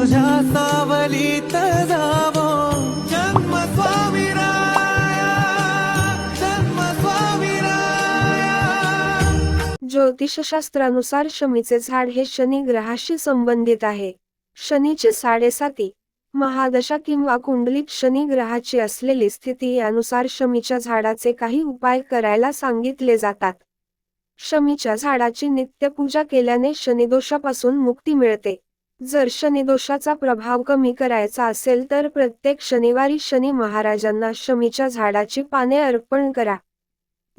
तुझ्या सावलीत जावो. जन्म स्वामी जन्म स्वामी ज्योतिषशास्त्रानुसार शमीचे झाड हे शनी ग्रहाशी संबंधित आहे. शनीचे साडेसाती महादशा किंवा कुंडलीत शनी ग्रहाची असलेली स्थिती यानुसार शमीच्या झाडाचे काही उपाय करायला सांगितले जातात. शमीच्या झाडाची नित्यपूजा केल्याने शनिदोषापासून मुक्ती मिळते. जर शनिदोषाचा प्रभाव कमी करायचा असेल तर प्रत्येक शनिवारी शनी महाराजांना शमीच्या झाडाची पाने अर्पण करा.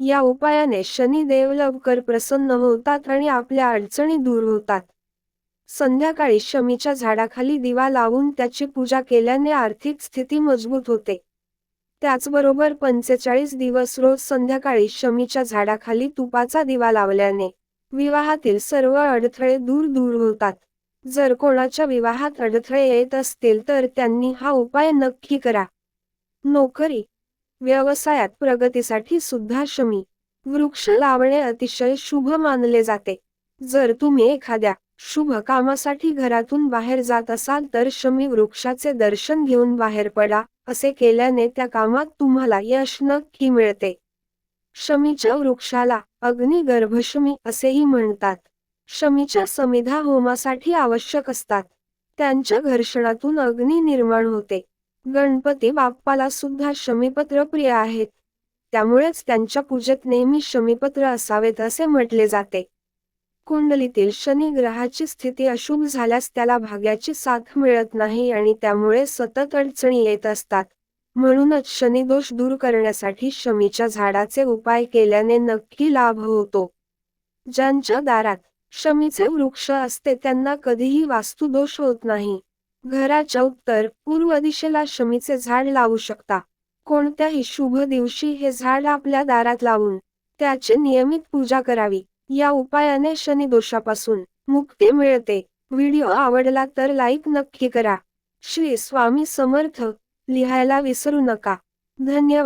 या उपायाने शनिदेव लवकर प्रसन्न होतात आणि आपल्या अडचणी दूर होतात. संध्याकाळी शमीच्या झाडाखाली दिवा लावून त्याची पूजा केल्याने आर्थिक स्थिती मजबूत होते. त्याचबरोबर पंचेचाळीस दिवस रोज संध्याकाळी शमीच्या झाडाखाली तुपाचा दिवा लावल्याने विवाहातील सर्व अडथळे दूर दूर होतात. जर कोणाच्या विवाहात अडथळे येत असतील तर त्यांनी हा उपाय नक्की करा. नोकरी व्यवसायात प्रगतीसाठी सुद्धा शमी वृक्ष लावणे अतिशय शुभ मानले जाते. जर तुम्ही एखाद्या शुभ कामासाठी घरातून बाहेर जात असाल तर शमी वृक्षाचे दर्शन घेऊन बाहेर पडा असे केल्याने त्या कामात तुम्हाला यश नक्की मिळते. शमीच्या वृक्षाला अग्निगर्भशमी असेही म्हणतात. शमीच्या समिधा होमासाठी आवश्यक असतात. त्यांच्या घर्षणातून अग्नी निर्माण होते. गणपती बाप्पाला सुद्धा शमीपत्र प्रिय आहेत. त्यामुळेच त्यांच्या पूजेत नेहमी शमीपत्र असावेत असे म्हटले जाते. कुंडलीतील शनी ग्रहाची स्थिती अशुभ झाल्यास त्याला भाग्याची साथ मिळत नाही आणि त्यामुळे सतत अडचणी येत असतात. म्हणूनच शनिदोष दूर करण्यासाठी शमीच्या झाडाचे उपाय केल्याने नक्की लाभ होतो. ज्यांच्या दारात शमीचे वृक्ष असते त्यांना कधीही वास्तुदोष होत नाही. घराच्या उत्तर पूर्व दिशेला शमीचे झाड लावू शकता. कोणत्याही शुभ दिवशी हे झाड आपल्या दारात लावून त्याचे नियमित पूजा करावी. या उपायाने शनी दोषापासून मुक्ती मिळते. व्हिडिओ आवडला तर लाईक नक्की करा. श्री स्वामी समर्थ लिहायला विसरू नका. धन्यवाद.